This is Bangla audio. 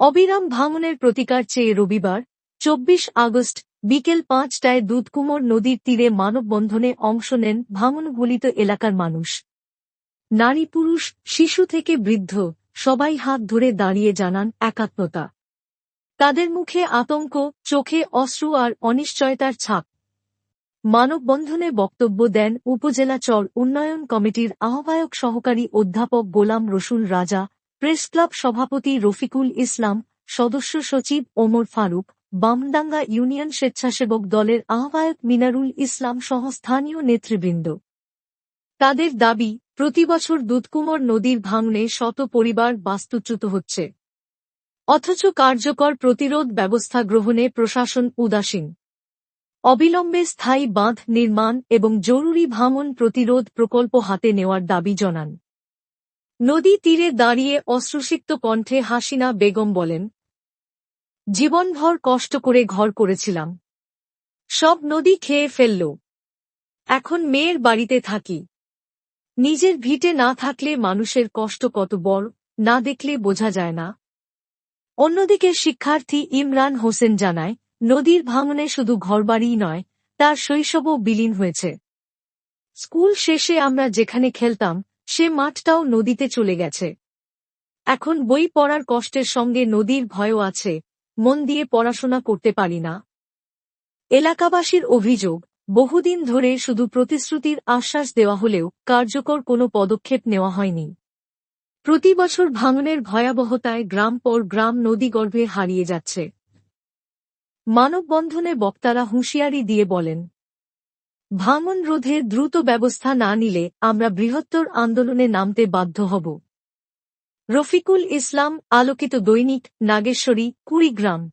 অবিরাম ভাঙনের প্রতিকার চেয়ে রবিবার, চব্বিশ আগস্ট, বিকেল পাঁচটায় দুধকুমোর নদীর তীরে মানববন্ধনে অংশ নেন ভাঙনগুলিত এলাকার মানুষ। নারী পুরুষ, শিশু থেকে বৃদ্ধ, সবাই হাত ধরে দাঁড়িয়ে জানান একাত্মতা। তাদের মুখে আতঙ্ক, চোখে অশ্রু আর অনিশ্চয়তার ছাপ। মানববন্ধনে বক্তব্য দেন উপজেলা চর উন্নয়ন কমিটির আহ্বায়ক সহকারী অধ্যাপক গোলাম রসুল রাজা প্রেস ক্লাব সভাপতি রফিকুল ইসলাম, সদস্য সচিব ওমর ফারুক, বামডাঙ্গা ইউনিয়ন স্বেচ্ছাসেবক দলের আহ্বায়ক মিনারুল ইসলাম সহ স্থানীয় নেতৃবৃন্দ। তাদের দাবি প্রতিবছর দুধকুমর নদীর ভাঙনে শত পরিবার বাস্তুচ্যুত হচ্ছে। অথচ কার্যকর প্রতিরোধ ব্যবস্থা গ্রহণে প্রশাসন উদাসীন। অবিলম্বে স্থায়ী বাঁধ নির্মাণ এবং জরুরি ভাঙন প্রতিরোধ প্রকল্প হাতে নেওয়ার দাবি জানান। নদী তীরে দাঁড়িয়ে অশ্রুসিক্ত কণ্ঠে হাসিনা বেগম বলেন, জীবনভর কষ্ট করে ঘর করেছিলাম। সব নদী খেয়ে ফেলল। এখন মেয়ের বাড়িতে থাকি। নিজের ভিটে না থাকলে মানুষের কষ্ট কত বড়, না দেখলে বোঝা যায় না। অন্যদিকে শিক্ষার্থী ইমরান হোসেন জানায়, নদীর ভাঙনে শুধু ঘরবাড়িই নয়, তার শৈশবও বিলীন হয়েছে। স্কুল শেষে আমরা যেখানে খেলতাম সে মাঠটাও নদীতে চলে গেছে। এখন বই পড়ার কষ্টের সঙ্গে নদীর ভয়ও আছে, মন দিয়ে পড়াশোনা করতে পারি না। এলাকাবাসীর অভিযোগ, বহুদিন ধরে শুধু প্রতিশ্রুতির আশ্বাস দেওয়া হলেও কার্যকর কোনো পদক্ষেপ নেওয়া হয়নি। প্রতি বছর ভাঙনের ভয়াবহতায় গ্রাম পর গ্রাম নদীগর্ভে হারিয়ে যাচ্ছে। মানববন্ধনে বক্তারা হুঁশিয়ারি দিয়ে বলেন ভাঙন রোধে দ্রুত ব্যবস্থা না নিলে আমরা বৃহত্তর আন্দোলনে নামতে বাধ্য হব। রফিকুল ইসলাম, আলোকিত দৈনিক, নাগেশ্বরী, কুড়িগ্রাম।